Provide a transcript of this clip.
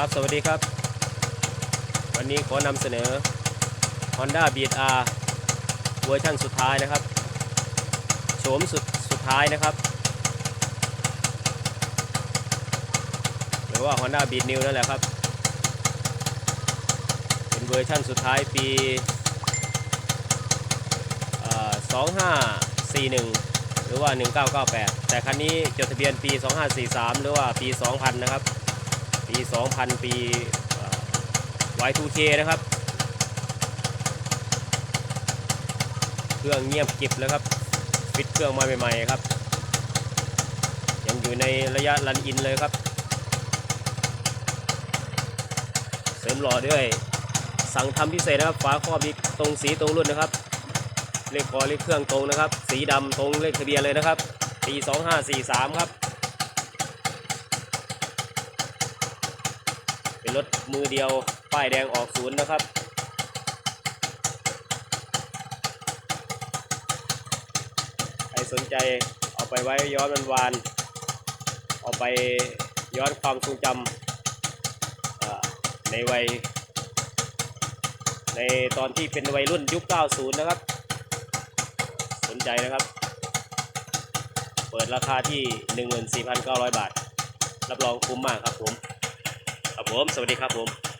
ครับ สวัสดีครับ วันนี้ขอนำเสนอ Honda BR เวอร์ชันสุดท้ายนะครับ โฉมสุดสุดท้ายนะครับ หรือว่า Honda Beat New นั่นแหละครับ เป็นเวอร์ชันสุดท้ายปี 2541 หรือว่า 1998 แต่คันนี้จดทะเบียนปี 2543 หรือว่าปี 2000 นะครับ ปี2000 ปี Y2K นะครับ เครื่องเงียบกิบเลยครับฟิตเครื่องมาใหม่ๆครับ ยังอยู่ในระยะรันอินเลยครับ เสริมหล่อด้วย สั่งทำพิเศษนะครับ ฝาครอบนี้ตรงสีตรงรุ่นนะครับ เลขคอเลขเครื่องตรงนะครับ สีดำตรงเลขทะเบียนเลยนะครับปี2543 ครับ เป็น รถมือเดียว ป้ายแดงออกศูนย์นะครับ ใครสนใจเอาไปไว้ย้อนวันวาน เอาไปย้อนความทรงจำในวัย ในตอนที่เป็นวัยรุ่นยุค 90 นะครับ สนใจนะครับ เปิดราคาที่ 14,900 บาท รับรองคุ้มมากครับผม ผม สวัสดีครับผม